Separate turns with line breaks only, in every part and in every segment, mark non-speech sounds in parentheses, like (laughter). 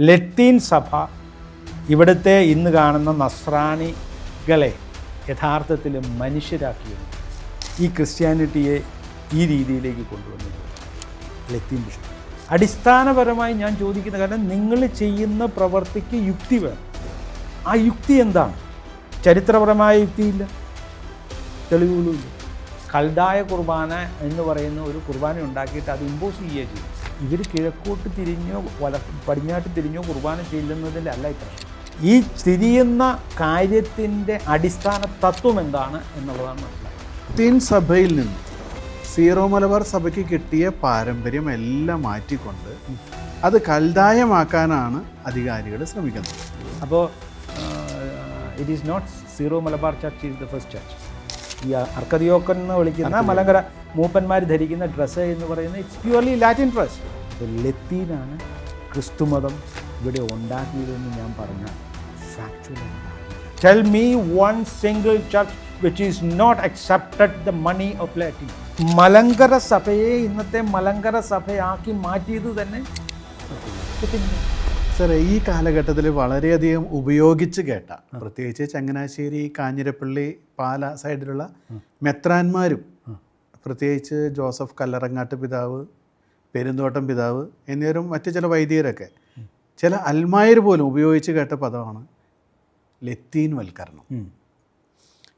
ലത്തീൻ സഭ ഇവിടുത്തെ ഇന്ന് കാണുന്ന നസ്രാണികളെ യഥാർത്ഥത്തിൽ മനുഷ്യരാക്കിയ ഈ ക്രിസ്ത്യാനിറ്റിയെ ഈ രീതിയിലേക്ക് കൊണ്ടുവന്നത് ലത്തീൻ ബിഷപ്പ്. അടിസ്ഥാനപരമായി ഞാൻ ചോദിക്കുന്ന കാരണം നിങ്ങൾ ചെയ്യുന്ന പ്രവർത്തിക്ക് യുക്തി വേണം. ആ യുക്തി എന്താണ്? ചരിത്രപരമായ യുക്തിയില്ല. തെളിവുകളുമില്ല. കൽദായ കുർബാന എന്ന് പറയുന്ന ഒരു കുർബാന ഉണ്ടാക്കിയിട്ട് അത് ഇമ്പോസ് ചെയ്യുക ചെയ്യും ഇവർ കിഴക്കോട്ട് തിരിഞ്ഞോ വല പടിഞ്ഞാട്ട് തിരിഞ്ഞോ കുർബാന ചെല്ലുന്നതിന്റെ അല്ല ഇത്ര ഈ തിരിയുന്ന കാര്യത്തിന്റെ അടിസ്ഥാന തത്വം എന്താണ് എന്നുള്ളതാണ് മനസ്സിലായത്
ലത്തീൻ സഭയിൽ നിന്ന് സീറോ മലബാർ സഭയ്ക്ക് കിട്ടിയ പാരമ്പര്യം എല്ലാം മാറ്റിക്കൊണ്ട് അത് കൽതായമാക്കാനാണ് അധികാരികൾ ശ്രമിക്കുന്നത്.
അപ്പോൾ it is not Syro Malabar church is the first church ഈ അർക്കതിയോക്കൻ എന്ന് വിളിക്കുന്ന മലങ്കര മൂപ്പന്മാർ ധരിക്കുന്ന ഡ്രസ്സ് എന്ന് പറയുന്നത് ഇറ്റ്സ് പ്യുവർലി ലാറ്റിൻ ഡ്രസ് ലത്തീനാണ് ക്രിസ്തുമതം ഇവിടെ ഉണ്ടാക്കിയതെന്ന് ഞാൻ പറഞ്ഞ factual tell me one single church which is not accepted the money of Latin Malankara സഭയെ ഇന്നത്തെ മലങ്കര സഭയാക്കി മാറ്റിയത് തന്നെ
സാറേ ഈ കാലഘട്ടത്തിൽ വളരെയധികം ഉപയോഗിച്ച് കേട്ട പ്രത്യേകിച്ച് ചങ്ങനാശ്ശേരി കാഞ്ഞിരപ്പള്ളി പാല സൈഡിലുള്ള മെത്രാന്മാരും പ്രത്യേകിച്ച് ജോസഫ് കല്ലറങ്ങാട്ട് പിതാവ് പെരുന്തോട്ടം പിതാവ് എന്നിവരും മറ്റു ചില വൈദികരൊക്കെ. ചില അൽമായർ പോലും ഉപയോഗിച്ച് കേട്ട പദമാണ് ലത്തീൻ വൽക്കരണം.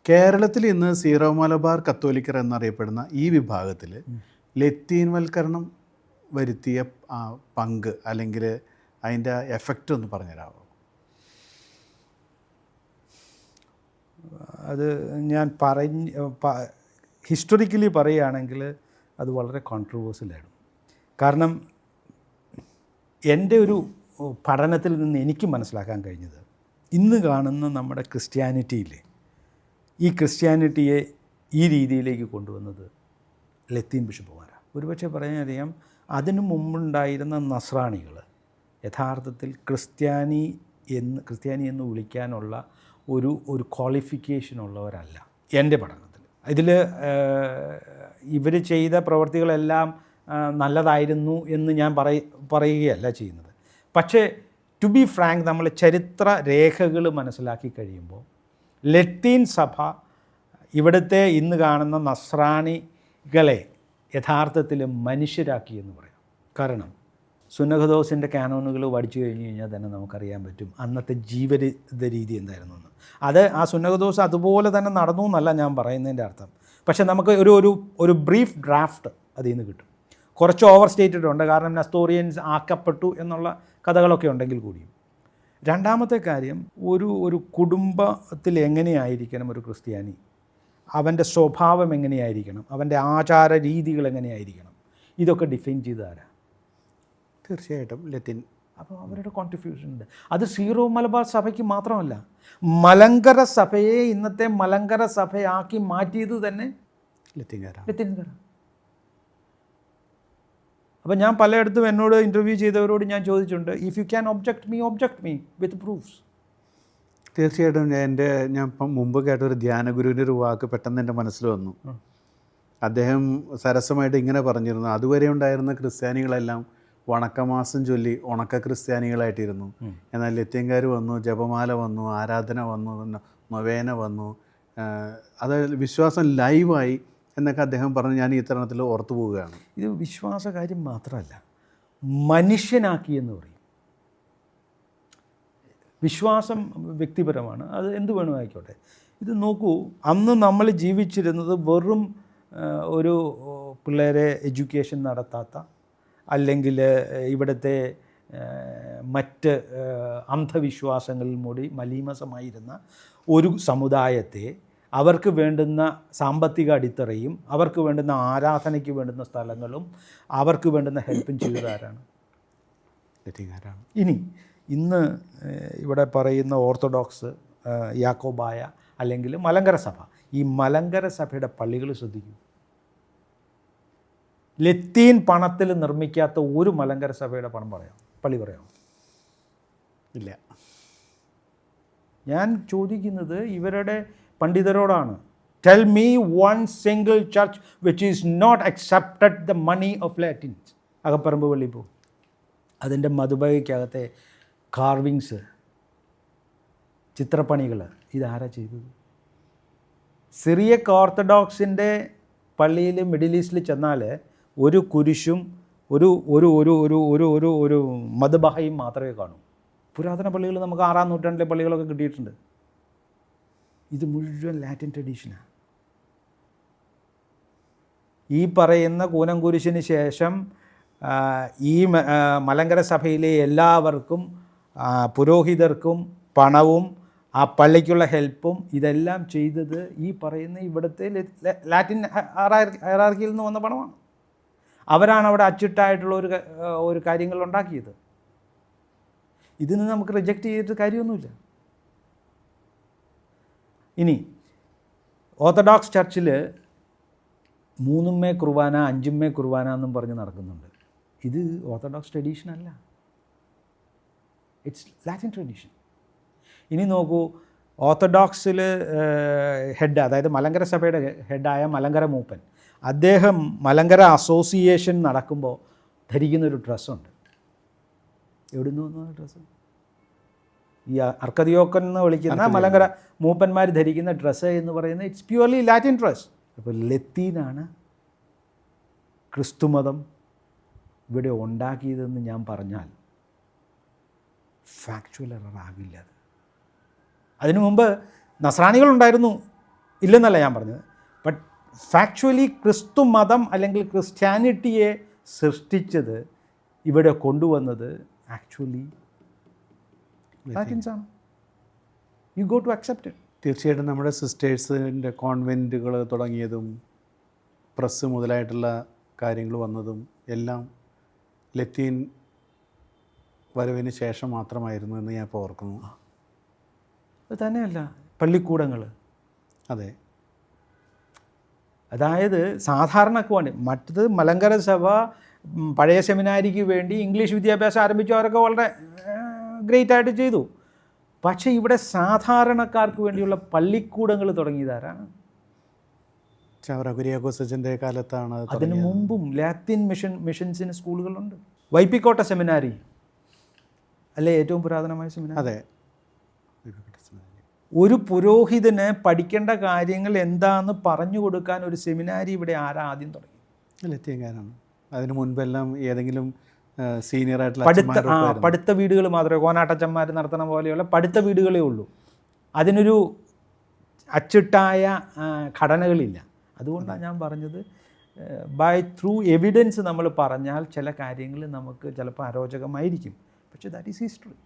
കേരളത്തിൽ ഇന്ന് സീറോ മലബാർ കത്തോലിക്കർ എന്നറിയപ്പെടുന്ന ഈ വിഭാഗത്തിൽ ലത്തീൻ വൽക്കരണം വരുത്തിയ പങ്ക് അല്ലെങ്കിൽ അതിന്റെ എഫക്റ്റ് ഒന്ന് പറഞ്ഞുതരാമോ?
അത് ഞാൻ പറഞ്ഞ് ഹിസ്റ്റോറിക്കലി പറയുകയാണെങ്കിൽ അത് വളരെ കോൺട്രവേഴ്സ്യലാണ് കാരണം എന്റെ ഒരു പഠനത്തിൽ നിന്ന് എനിക്ക് മനസ്സിലാക്കാൻ കഴിഞ്ഞത് ഇന്ന് കാണുന്ന നമ്മുടെ ക്രിസ്ത്യാനിറ്റിയിലെ ഈ ക്രിസ്ത്യാനിറ്റിയെ ഈ രീതിയിലേക്ക് കൊണ്ടുവന്നത് ലത്തീൻ ബിഷപ്പുമാരാണ് ഒരുപക്ഷെ പറയാനറിയാം അതിനു മുമ്പുണ്ടായിരുന്ന നസ്രാണികൾ യഥാർത്ഥത്തിൽ ക്രിസ്ത്യാനി എന്ന് ക്രിസ്ത്യാനി എന്ന് വിളിക്കാനുള്ള ഒരു ഒരു ക്വാളിഫിക്കേഷൻ ഉള്ളവരല്ല എന്റെ പഠനത്തിൽ. ഇതിൽ ഇവർ ചെയ്ത പ്രവർത്തികളെല്ലാം നല്ലതായിരുന്നു എന്ന് ഞാൻ പറയ പറയുകയല്ല ചെയ്യുന്നത്. പക്ഷേ ടു ബി ഫ്രാങ്ക് നമ്മൾ ചരിത്ര രേഖകൾ മനസ്സിലാക്കി കഴിയുമ്പോൾ ലത്തീൻ സഭ ഇവിടുത്തെ ഇന്ന് കാണുന്ന നസ്രാണികളെ യഥാർത്ഥത്തിൽ മനുഷ്യരാക്കി എന്ന് പറയാം. കാരണം സുനഖദോസിന്റെ കാനോണുകൾ പഠിച്ചു കഴിഞ്ഞു കഴിഞ്ഞാൽ തന്നെ നമുക്കറിയാൻ പറ്റും അന്നത്തെ ജീവിത രീതി എന്തായിരുന്നു എന്ന്. അത് ആ സുനഖദോസ് അതുപോലെ തന്നെ നടന്നു എന്നല്ല ഞാൻ പറയുന്നതിന്റെ അർത്ഥം. പക്ഷേ നമുക്ക് ഒരു ഒരു ഒരു ബ്രീഫ് ഡ്രാഫ്റ്റ് അതിൽ നിന്ന് കിട്ടും. കുറച്ച് ഓവർ സ്റ്റേറ്റഡ് ഉണ്ട്. കാരണം നസ്തോറിയൻസ് ആക്കപ്പെട്ടു എന്നുള്ള കഥകളൊക്കെ ഉണ്ടെങ്കിൽ കൂടിയും. രണ്ടാമത്തെ കാര്യം ഒരു ഒരു കുടുംബത്തിൽ എങ്ങനെയായിരിക്കണം ഒരു ക്രിസ്ത്യാനി? അവന്റെ സ്വഭാവം എങ്ങനെയായിരിക്കണം? അവന്റെ ആചാര രീതികൾ എങ്ങനെയായിരിക്കണം? ഇതൊക്കെ ഡിഫൈൻ ചെയ്ത് ആരാ?
തീർച്ചയായിട്ടും ലത്തിൻ.
അപ്പോൾ അവരുടെ കോൺട്രിബ്യൂഷൻ ഉണ്ട്. അത് സീറോ മലബാർ സഭയ്ക്ക് മാത്രമല്ല മലങ്കര സഭയെ ഇന്നത്തെ മലങ്കര സഭയാക്കി മാറ്റിയത് തന്നെ
ലത്തിൻകാര
ലത്തീൻകാർ അപ്പോൾ ഞാൻ പലയിടത്തും എന്നോട് ഇന്റർവ്യൂ ചെയ്തവരോട് ഞാൻ ചോദിച്ചിട്ടുണ്ട് if you can object me object me with proofs
തീർച്ചയായിട്ടും എന്റെ ഞാൻ ഇപ്പം മുമ്പ് കേട്ടൊരു ധ്യാനഗുരുവിന്റെ ഒരു വാക്ക് പെട്ടെന്ന് എന്റെ മനസ്സിൽ വന്നു. അദ്ദേഹം സരസമായിട്ട് ഇങ്ങനെ പറഞ്ഞിരുന്നു അതുവരെ ഉണ്ടായിരുന്ന ക്രിസ്ത്യാനികളെല്ലാം വണക്കമാസം ചൊല്ലി ഉണക്ക ക്രിസ്ത്യാനികളായിട്ടിരുന്നു. എന്നാൽ ലത്യങ്കാർ വന്നു ജപമാല വന്നു ആരാധന വന്നു നൊവേന വന്നു. അത് വിശ്വാസം ലൈവായി എന്നൊക്കെ അദ്ദേഹം പറഞ്ഞ് ഞാൻ ഈ തരണത്തിൽ ഓർത്തു പോവുകയാണ്.
ഇത് വിശ്വാസ കാര്യം മാത്രമല്ല മനുഷ്യനാക്കി എന്ന് പറയും. വിശ്വാസം വ്യക്തിപരമാണ് അത് എന്ത് വേണോ ആയിക്കോട്ടെ. ഇത് നോക്കൂ അന്ന് നമ്മൾ ജീവിച്ചിരുന്നത് വെറും ഒരു പിള്ളേരെ എഡ്യൂക്കേഷൻ നടത്താത്ത അല്ലെങ്കിൽ ഇവിടുത്തെ മറ്റ് അന്ധവിശ്വാസങ്ങളിൽ മൂടി മലീമസമായിരുന്ന ഒരു സമുദായത്തെ അവർക്ക് വേണ്ടുന്ന സാമ്പത്തിക അടിത്തറയും അവർക്ക് വേണ്ടുന്ന ആരാധനയ്ക്ക് വേണ്ടുന്ന സ്ഥലങ്ങളും അവർക്ക് വേണ്ടുന്ന ഹെൽപ്പും ചെയ്തതാരാണ്
ആരാണ്?
ഇനി ഇന്ന് ഇവിടെ പറയുന്ന ഓർത്തഡോക്സ് യാക്കോബായ അല്ലെങ്കിൽ മലങ്കര സഭ. ഈ മലങ്കര സഭയുടെ പള്ളികൾ ശ്രദ്ധിക്കൂ. ലത്തീൻ പണത്തിൽ നിർമ്മിക്കാത്ത ഒരു മലങ്കര സഭയുടെ പണം പറയാം. പള്ളി പറയാം.
ഇല്ല.
ഞാൻ ചോദിക്കുന്നത് ഇവരുടെ പണ്ഡിതരോടാണ്. Tell me one single church which is not accepted the money of Latins Akaparambu പള്ളി പോ. അതിന്റെ മധുബൈക്കകത്തെ കാർവിങ്സ് ചിത്രപ്പണികൾ ഇതാരാ ചെയ്തത്? സിറിയക്ക് ഓർത്തഡോക്സിന്റെ പള്ളിയിൽ മിഡിൽ ഈസ്റ്റിൽ ചെന്നാൽ ഒരു കുരിശും ഒരു ഒരു ഒരു ഒരു ഒരു ഒരു ഒരു മതബഹയും മാത്രമേ കാണൂ. പുരാതന പള്ളികൾ നമുക്ക് ആറാം നൂറ്റാണ്ടിലെ പള്ളികളൊക്കെ കിട്ടിയിട്ടുണ്ട്. ഇത് മുഴുവൻ ലാറ്റിൻ ട്രഡീഷനാണ് ഈ പറയുന്ന കൂനം കുരിശിന് ശേഷം ഈ മലങ്കര സഭയിലെ എല്ലാവർക്കും പുരോഹിതർക്കും പണവും ആ പള്ളിക്കുള്ള ഹെൽപ്പും ഇതെല്ലാം ചെയ്തത് ഈ പറയുന്ന ഇവിടുത്തെ ലാറ്റിൻ ഹെറാർക്കിൽ നിന്ന് വന്ന പണമാണ്. അവരാണ് അവിടെ അച്ചിട്ടായിട്ടുള്ള ഒരു ഒരു കാര്യങ്ങൾ ഉണ്ടാക്കിയത്. ഇതിന് നമുക്ക് റിജക്റ്റ് ചെയ്തിട്ട് കാര്യമൊന്നുമില്ല. ഇനി ഓർത്തഡോക്സ് ചർച്ചിൽ മൂന്നുമ്മേ കുർബാന അഞ്ചുമ്മേ കുർബാന എന്നും പറഞ്ഞ് നടക്കുന്നുണ്ട്. ഇത് ഓർത്തഡോക്സ് ട്രഡീഷൻ അല്ല. ഇറ്റ്സ് ലാറ്റിൻ ട്രഡീഷൻ ഇനി നോക്കൂ ഓർത്തഡോക്സിൽ ഹെഡ് അതായത് മലങ്കര സഭയുടെ ഹെഡായ മലങ്കര മൂപ്പൻ അദ്ദേഹം മലങ്കര അസോസിയേഷൻ നടക്കുമ്പോൾ ധരിക്കുന്നൊരു ഡ്രസ്സുണ്ട് എവിടെ നിന്ന് ഡ്രസ്സ് ഈ അർക്കതിയോക്കൻ എന്ന് വിളിക്കുന്ന മലങ്കര മൂപ്പന്മാർ ധരിക്കുന്ന ഡ്രസ്സ് എന്ന് പറയുന്നത് ഇറ്റ്സ് പ്യുവർലി ലാറ്റിൻ ഡ്രസ് അപ്പോൾ ലത്തീനാണ് ക്രിസ്തുമതം ഇവിടെ ഉണ്ടാക്കിയതെന്ന് ഞാൻ പറഞ്ഞാൽ ഫാക്ച്വൽ എററാകില്ല അത്. അതിനു മുമ്പ് നസ്രാണികളുണ്ടായിരുന്നു ഇല്ലെന്നല്ല ഞാൻ പറഞ്ഞത്. ബട്ട് ഫാക്ച്വലി ക്രിസ്തു മതം അല്ലെങ്കിൽ ക്രിസ്ത്യാനിറ്റിയെ സൃഷ്ടിച്ചത് ഇവിടെ കൊണ്ടുവന്നത് ആക്ച്വലി ലാറ്റിൻസ് ആണ് you go to accept it
തീർച്ചയായിട്ടും നമ്മുടെ സിസ്റ്റേഴ്സിന്റെ കോൺവെന്റുകൾ തുടങ്ങിയതും പ്രസ് മുതലായിട്ടുള്ള കാര്യങ്ങൾ വന്നതും എല്ലാം ലത്തീൻ വരവിന് ശേഷം മാത്രമായിരുന്നു എന്ന് ഞാൻ ഇപ്പോൾ ഓർക്കുന്നു.
അത് തന്നെയല്ല പള്ളിക്കൂടങ്ങൾ
അതെ.
അതായത് സാധാരണക്ക് വേണ്ടി മറ്റത് മലങ്കര സഭ പഴയ സെമിനാരിക്ക് വേണ്ടി ഇംഗ്ലീഷ് വിദ്യാഭ്യാസം ആരംഭിച്ചവരൊക്കെ വളരെ ഗ്രേറ്റ് ആയിട്ട് ചെയ്തു. പക്ഷേ ഇവിടെ സാധാരണക്കാർക്ക് വേണ്ടിയുള്ള പള്ളിക്കൂടങ്ങൾ തുടങ്ങിയതാരാണ്?
ചവറ കുര്യാക്കോസച്ചന്റെ കാലത്താണ് അത്
അതിനു മുമ്പും ലാത്തിൻ മിഷൻ മിഷൻസിന് സ്കൂളുകളുണ്ട്. വൈപ്പിക്കോട്ട സെമിനാരി അല്ലേ ഏറ്റവും പുരാതനമായ സെമിനാരി
അതെ.
ഒരു പുരോഹിതന് പഠിക്കേണ്ട കാര്യങ്ങൾ എന്താണെന്ന് പറഞ്ഞു കൊടുക്കാൻ ഒരു സെമിനാരി ഇവിടെ ആരാ ആദ്യം തുടങ്ങി?
ലത്തീൻകാരാണ്. അതിന് മുൻപെല്ലാം ഏതെങ്കിലും സീനിയർ ആയിട്ടുള്ള
പഠിത്ത ആ പഠിത്ത വീടുകൾ മാത്രമേ കോനാട്ടച്ചന്മാർ നടത്തണ പോലെയുള്ള പഠിത്ത വീടുകളേ ഉള്ളൂ. അതിനൊരു അച്ചിട്ടായ ഘടനകളില്ല. അതുകൊണ്ടാണ് ഞാൻ പറഞ്ഞത് ബൈ ത്രൂ എവിഡൻസ് നമ്മൾ പറഞ്ഞാൽ ചില കാര്യങ്ങൾ നമുക്ക് ചിലപ്പോൾ അരോചകമായിരിക്കും. പക്ഷേ that is history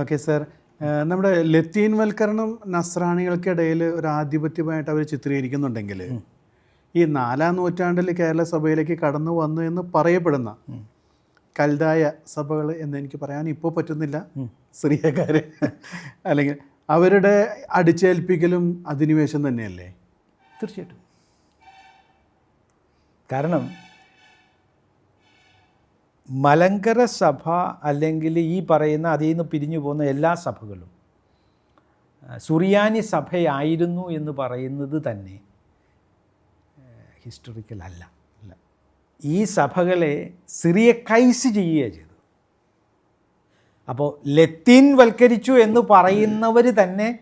okay sir നമ്മുടെ ലത്തീൻ വൽക്കരണം നസ്രാണികൾക്കിടയിൽ ഒരു ആധിപത്യമായിട്ട് അവർ ചിത്രീകരിക്കുന്നുണ്ടെങ്കിൽ ഈ നാലാം നൂറ്റാണ്ടിൽ കേരള സഭയിലേക്ക് കടന്നു വന്നു എന്ന് പറയപ്പെടുന്ന കൽതായ സഭകൾ എന്ന് എനിക്ക് പറയാൻ ഇപ്പോൾ പറ്റുന്നില്ല. സ്ത്രീയക്കാർ അല്ലെങ്കിൽ അവരുടെ അടിച്ചേൽപ്പിക്കലും അധിനിവേശം തന്നെയല്ലേ?
തീർച്ചയായിട്ടും. കാരണം മലങ്കര സഭ അല്ലെങ്കിൽ ഈ പറയുന്ന അതിൽ നിന്ന് പിരിഞ്ഞു പോകുന്ന എല്ലാ സഭകളും സുറിയാനി സഭയായിരുന്നു എന്ന് പറയുന്നത് തന്നെ ഹിസ്റ്ററിക്കൽ അല്ല
അല്ല.
ഈ സഭകളെ സിറിയക്കൈസ് ചെയ്യുകയാണ് ചെയ്തത്. അപ്പോൾ ലത്തീൻ വൽക്കരിച്ചു എന്ന് പറയുന്നവർ തന്നെ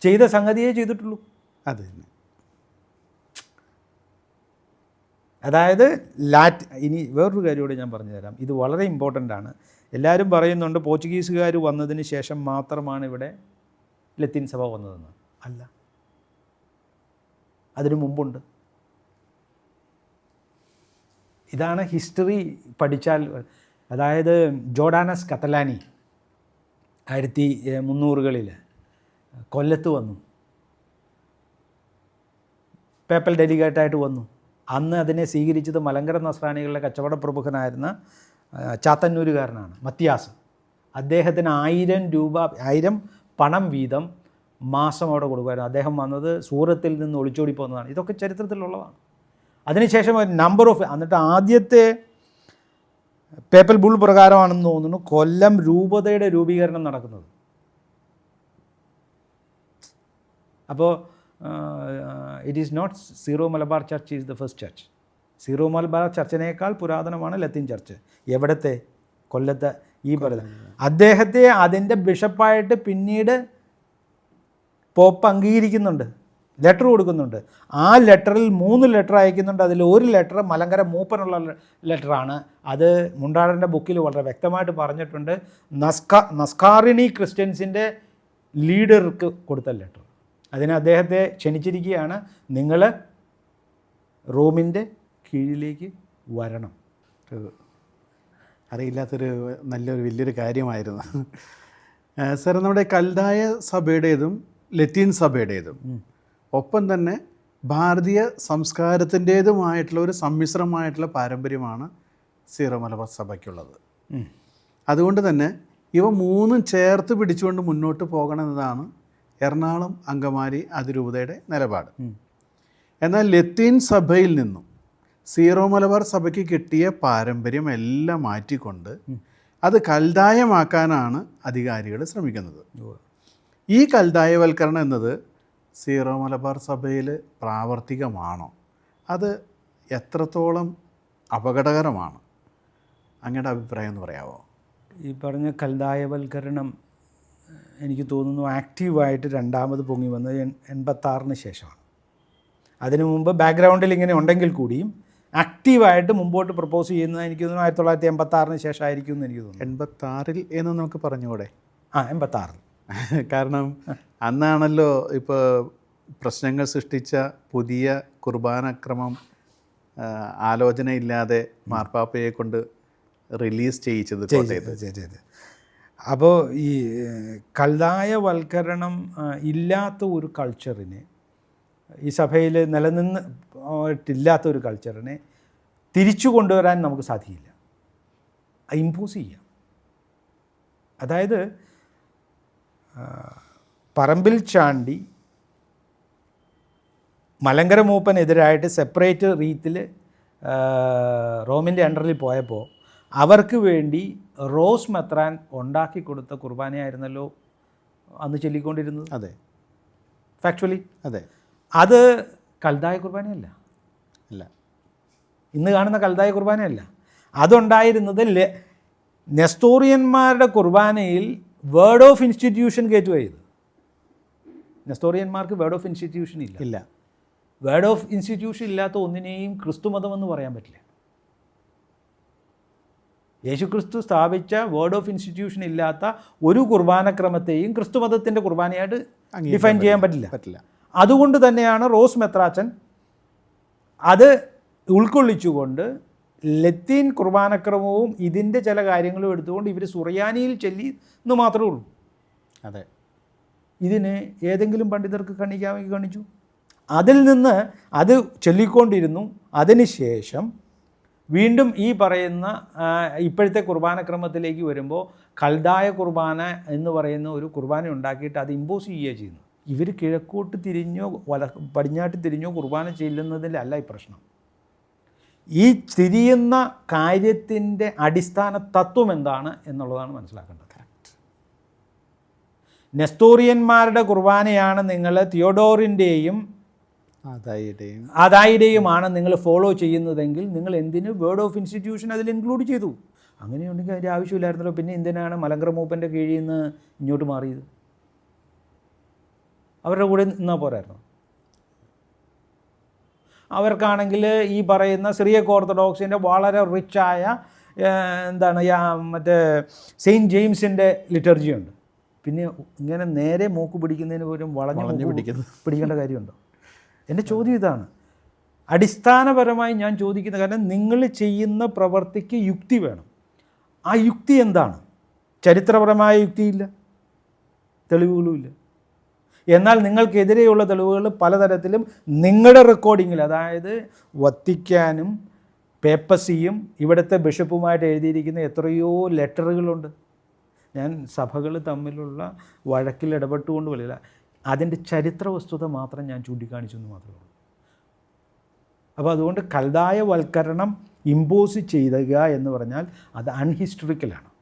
ചെയ്ത സംഗതിയേ ചെയ്തിട്ടുള്ളൂ.
അത് തന്നെ.
അതായത് ലാറ്റ് ഇനി വേറൊരു കാര്യം കൂടി ഞാൻ പറഞ്ഞു തരാം. ഇത് വളരെ ഇമ്പോർട്ടന്റ് ആണ്. എല്ലാവരും പറയുന്നുണ്ട് പോർച്ചുഗീസുകാർ വന്നതിന് ശേഷം മാത്രമാണ് ഇവിടെ ലത്തീൻ സഭ വന്നതെന്ന്. അല്ല. അതിനു മുമ്പുണ്ട്. ഇതാണ് ഹിസ്റ്ററി പഠിച്ചാൽ അതായത് ജോർഡാനസ് കത്തലാനി ആയിരത്തി മുന്നൂറുകളിൽ കൊല്ലത്ത് വന്നു. പേപ്പൽ ഡെലിഗേറ്റായിട്ട് വന്നു. അന്ന് അതിനെ സ്വീകരിച്ചത് മലങ്കര നസ്രാണികളുടെ കച്ചവട പ്രമുഖനായിരുന്ന ചാത്തന്നൂരുകാരനാണ് മത്യാസ്. അദ്ദേഹത്തിന് ആയിരം രൂപ ആയിരം പണം വീതം മാസം അവിടെ കൊടുക്കുമായിരുന്നു. അദ്ദേഹം വന്നത് സൂറത്തിൽ നിന്ന് ഒളിച്ചോടി പോകുന്നതാണ് ഇതൊക്കെ ചരിത്രത്തിലുള്ളതാണ്. അതിനുശേഷം നമ്പർ ഓഫ് എന്നിട്ട് ആദ്യത്തെ പേപ്പൽ ബുൾ പ്രകാരമാണെന്ന് തോന്നുന്നു കൊല്ലം രൂപതയുടെ രൂപീകരണം നടക്കുന്നത്. അപ്പോൾ it is not Syro Malabar church is the first church Syro Malabar ചർച്ചിനേക്കാൾ പുരാതനമാണ് ലത്തീൻ ചർച്ച് എവിടത്തെ? കൊല്ലത്തെ ഈ പറയുന്നത് അദ്ദേഹത്തെ അതിന്റെ ബിഷപ്പായിട്ട് പിന്നീട് പോപ്പ് അംഗീകരിക്കുന്നുണ്ട്. ലെറ്റർ കൊടുക്കുന്നുണ്ട്. ആ ലെറ്ററിൽ മൂന്ന് ലെറ്റർ അയക്കുന്നുണ്ട്. അതിൽ ഒരു ലെറ്റർ മലങ്കര മൂപ്പനുള്ള ലെറ്ററാണ് അത് മുണ്ടാടന്റെ ബുക്കിൽ വളരെ വ്യക്തമായിട്ട് പറഞ്ഞിട്ടുണ്ട്. നസ്ക നസ്കാറിനി ക്രിസ്ത്യൻസിന്റെ ലീഡർക്ക് കൊടുത്ത ലെറ്റർ അതിന് അദ്ദേഹത്തെ ക്ഷണിച്ചിരിക്കുകയാണ്. നിങ്ങൾ റോമിന്റെ കീഴിലേക്ക് വരണം.
അറിയില്ലാത്തൊരു നല്ലൊരു വലിയൊരു കാര്യമായിരുന്നു. സാർ നമ്മുടെ കൽതായ സഭയുടേതും ലത്തീൻ സഭയുടേതും ഒപ്പം തന്നെ ഭാരതീയ സംസ്കാരത്തിന്റേതുമായിട്ടുള്ള ഒരു സമ്മിശ്രമായിട്ടുള്ള പാരമ്പര്യമാണ് സീറോ മലബാർ സഭയ്ക്കുള്ളത്. അതുകൊണ്ട് തന്നെ ഇവ മൂന്നും ചേർത്ത് പിടിച്ചുകൊണ്ട് മുന്നോട്ട് പോകണമെന്നതാണ് എറണാകുളം അങ്കമാരി അതിരൂപതയുടെ നിലപാട്. എന്നാൽ ലത്തീൻ സഭയിൽ നിന്നും സീറോ മലബാർ സഭയ്ക്ക് കിട്ടിയ പാരമ്പര്യം എല്ലാം മാറ്റിക്കൊണ്ട് അത് കൽതായമാക്കാനാണ് അധികാരികൾ ശ്രമിക്കുന്നത്. ഈ കൽതായവൽക്കരണം എന്നത് സീറോ മലബാർ സഭയിൽ പ്രാവർത്തികമാണോ? അത് എത്രത്തോളം അപകടകരമാണ്? അങ്ങയുടെ അഭിപ്രായം എന്ന് പറയാമോ
ഈ പറഞ്ഞ കൽതായവൽക്കരണം എനിക്ക് തോന്നുന്നു ആക്റ്റീവായിട്ട് രണ്ടാമത് പൊങ്ങി വന്നത് എൺ- എൺപത്താറിന് ശേഷമാണ്. അതിനു മുമ്പ് ബാക്ക്ഗ്രൗണ്ടിൽ ഇങ്ങനെ ഉണ്ടെങ്കിൽ കൂടിയും ആക്റ്റീവായിട്ട് മുമ്പോട്ട് പ്രപ്പോസ് ചെയ്യുന്നത് എനിക്ക് തോന്നുന്നു ആയിരത്തി തൊള്ളായിരത്തി എൺപത്താറിന് ശേഷമായിരിക്കും എന്ന് എനിക്ക് തോന്നുന്നു.
എൺപത്താറിൽ എന്ന് നമുക്ക് പറഞ്ഞുകൂടെ?
ആ എൺപത്താറിൽ. (laughs)
കാരണം അന്നാണല്ലോ ഇപ്പോൾ പ്രശ്നങ്ങൾ സൃഷ്ടിച്ച പുതിയ കുർബാനക്രമം ആലോചനയില്ലാതെ മാർപ്പാപ്പയെ കൊണ്ട് റിലീസ് ചെയ്യിച്ചത്
അപ്പോൾ ഈ കല്ലായ കൽതായവൽക്കരണം ഇല്ലാത്ത ഒരു കൾച്ചറിനെ ഈ സഭയിൽ നിലനിന്ന് ഇല്ലാത്ത ഒരു കൾച്ചറിനെ തിരിച്ചു കൊണ്ടുവരാൻ നമുക്ക് സാധിക്കില്ല. ഇമ്പോസ് ചെയ്യാം. അതായത് പറമ്പിൽ ചാണ്ടി മലങ്കര മൂപ്പനെതിരായിട്ട് സെപ്പറേറ്റ് റീത്തിൽ റോമിന്റെ അണ്ടറിൽ പോയപ്പോൾ അവർക്ക് വേണ്ടി റോസ് മെത്രാൻ ഉണ്ടാക്കി കൊടുത്ത കുർബാനയായിരുന്നല്ലോ അന്ന് ചൊല്ലിക്കൊണ്ടിരുന്നത്.
അതെ.
ഫാക്ച്വലി
അതെ.
അത് കൽതായ കുർബാനയല്ല.
അല്ല.
ഇന്ന് കാണുന്ന കൽതായ കുർബാനയല്ല. അതുണ്ടായിരുന്നത് നെസ്റ്റോറിയന്മാരുടെ കുർബാനയിൽ വേർഡ് ഓഫ് ഇൻസ്റ്റിറ്റ്യൂഷൻ കയറ്റുക ചെയ്ത് നെസ്തോറിയന്മാർക്ക് വേർഡ് ഓഫ് ഇൻസ്റ്റിറ്റ്യൂഷൻ ഇല്ല.
ഇല്ല.
വേർഡ് ഓഫ് ഇൻസ്റ്റിറ്റ്യൂഷൻ ഇല്ലാത്ത ഒന്നിനെയും ക്രിസ്തുമതമെന്ന് പറയാൻ പറ്റില്ല. യേശുക്രിസ്തു സ്ഥാപിച്ച വേർഡ് ഓഫ് ഇൻസ്റ്റിറ്റ്യൂഷൻ ഇല്ലാത്ത ഒരു കുർബാനക്രമത്തെയും ക്രിസ്തുമതത്തിന്റെ കുർബാനയായിട്ട് ഡിഫൈൻ ചെയ്യാൻ പറ്റില്ല.
പറ്റില്ല.
അതുകൊണ്ട് തന്നെയാണ് റോസ് മെത്രാച്ചൻ അത് ഉൾക്കൊള്ളിച്ചുകൊണ്ട് ലത്തീൻ കുർബാനക്രമവും ഇതിന്റെ ചില കാര്യങ്ങളും എടുത്തുകൊണ്ട് ഇവർ സുറിയാനിയിൽ ചെല്ലി എന്ന് മാത്രമേ ഉള്ളൂ.
അതെ.
ഇതിന് ഏതെങ്കിലും പണ്ഡിതർക്ക് കണിക്കാമെങ്കിൽ കണിച്ചു അതിൽ നിന്ന് അത് ചൊല്ലിക്കൊണ്ടിരുന്നു. അതിനുശേഷം വീണ്ടും ഈ പറയുന്ന ഇപ്പോഴത്തെ ഇപ്പോഴത്തെ കുർബാനക്രമത്തിലേക്ക് വരുമ്പോൾ കൽദായ കുർബാന എന്ന് പറയുന്ന ഒരു കുർബാന ഉണ്ടാക്കിയിട്ട് അത് ഇമ്പോസ് ചെയ്യുകയാണ് ചെയ്യുന്നു ഇവർ കിഴക്കോട്ട് തിരിഞ്ഞോ വല പടിഞ്ഞാട്ട് തിരിഞ്ഞോ കുർബാന അല്ല ഈ പ്രശ്നം. ഈ തിരിയുന്ന കാര്യത്തിന്റെ അടിസ്ഥാന തത്വം എന്താണ് എന്നുള്ളതാണ് മനസ്സിലാക്കേണ്ടത്. നെസ്തോറിയന്മാരുടെ കുർബാനയാണ് നിങ്ങൾ തിയോഡോറിന്റെയും
അതായിടെയും
അതായിടെയുമാണ് നിങ്ങൾ ഫോളോ ചെയ്യുന്നതെങ്കിൽ നിങ്ങൾ എന്തിന് വേർഡ് ഓഫ് ഇൻസ്റ്റിറ്റ്യൂഷൻ അതിൽ ഇൻക്ലൂഡ് ചെയ്തു? അങ്ങനെയുണ്ടെങ്കിൽ അതിന്റെ ആവശ്യമില്ലായിരുന്നല്ലോ. പിന്നെ എന്തിനാണ് മലങ്കര മൂപ്പന്റെ കീഴിൽ നിന്ന് ഇങ്ങോട്ട് മാറിയത്? അവരുടെ കൂടെ നിന്നാൽ പോരായിരുന്നു? അവർക്കാണെങ്കിൽ ഈ പറയുന്ന സിറിയക് ഓർത്തഡോക്സിന്റെ വളരെ റിച്ചായ എന്താണ് മറ്റേ സെയിന്റ് ജെയിംസിന്റെ ലിറ്റർജി ഉണ്ട് പിന്നെ ഇങ്ങനെ നേരെ മൂക്ക് പിടിക്കുന്നതിന് പോലും വളഞ്ഞു
വളഞ്ഞു
മൂക്ക് പിടിക്കേണ്ട കാര്യമുണ്ടോ? എന്റെ ചോദ്യം ഇതാണ്. അടിസ്ഥാനപരമായി ഞാൻ ചോദിക്കുന്ന കാരണം നിങ്ങൾ ചെയ്യുന്ന പ്രവൃത്തിക്ക് യുക്തി വേണം. ആ യുക്തി എന്താണ്? ചരിത്രപരമായ യുക്തിയില്ല. തെളിവുകളുമില്ല. എന്നാൽ നിങ്ങൾക്കെതിരെയുള്ള തെളിവുകൾ പലതരത്തിലും നിങ്ങളുടെ റെക്കോർഡിങ്ങിൽ അതായത് വത്തിക്കാനും പേപ്പസിയും ഇവിടുത്തെ ബിഷപ്പുമായിട്ട് എഴുതിയിരിക്കുന്ന എത്രയോ ലെറ്ററുകളുണ്ട്. ഞാൻ സഭകൾ തമ്മിലുള്ള വഴക്കിൽ ഇടപെട്ടുകൊണ്ട് വരില്ല. അതിന്റെ ചരിത്ര വസ്തുത മാത്രം ഞാൻ ചൂണ്ടിക്കാണിച്ചു എന്ന് മാത്രമേ ഉള്ളൂ. അപ്പോൾ അതുകൊണ്ട് കൽതായ വൽക്കരണം ഇമ്പോസ് ചെയ്യുക എന്ന് പറഞ്ഞാൽ അത് അൺഹിസ്റ്ററിക്കലാണ്